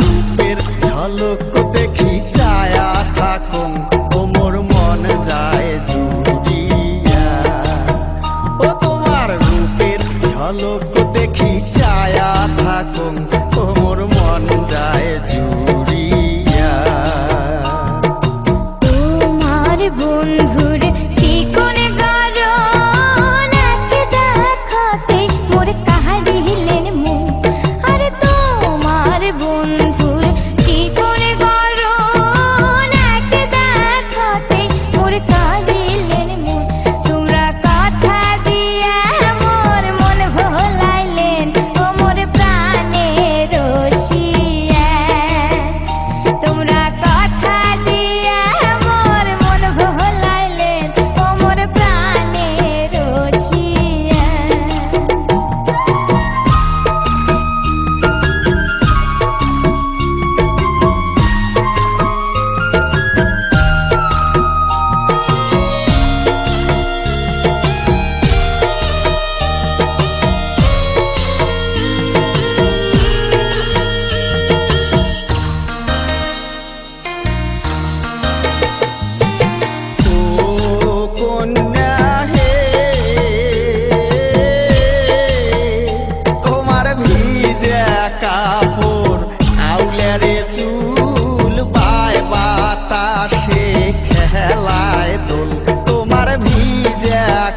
রূপের ঝলক দেখি ছায়া থাকুন তোমার মন যায় জুড়িয়া। ও তোমার রূপের ঝলক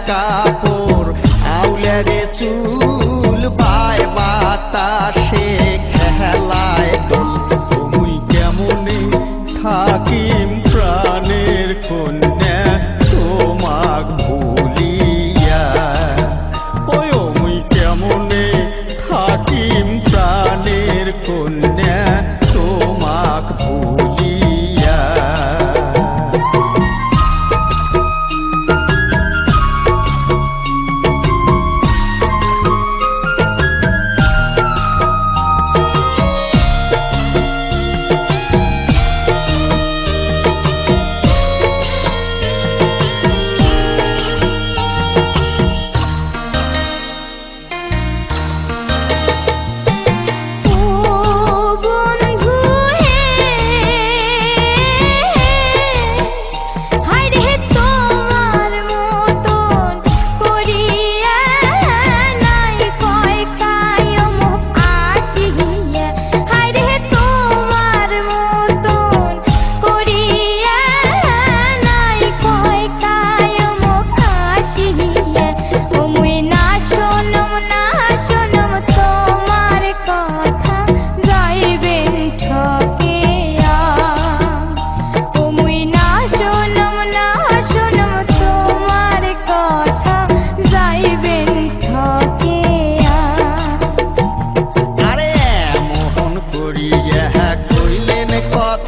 কাপড় আউলের চুল বায় বাতাসে খেলায়।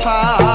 था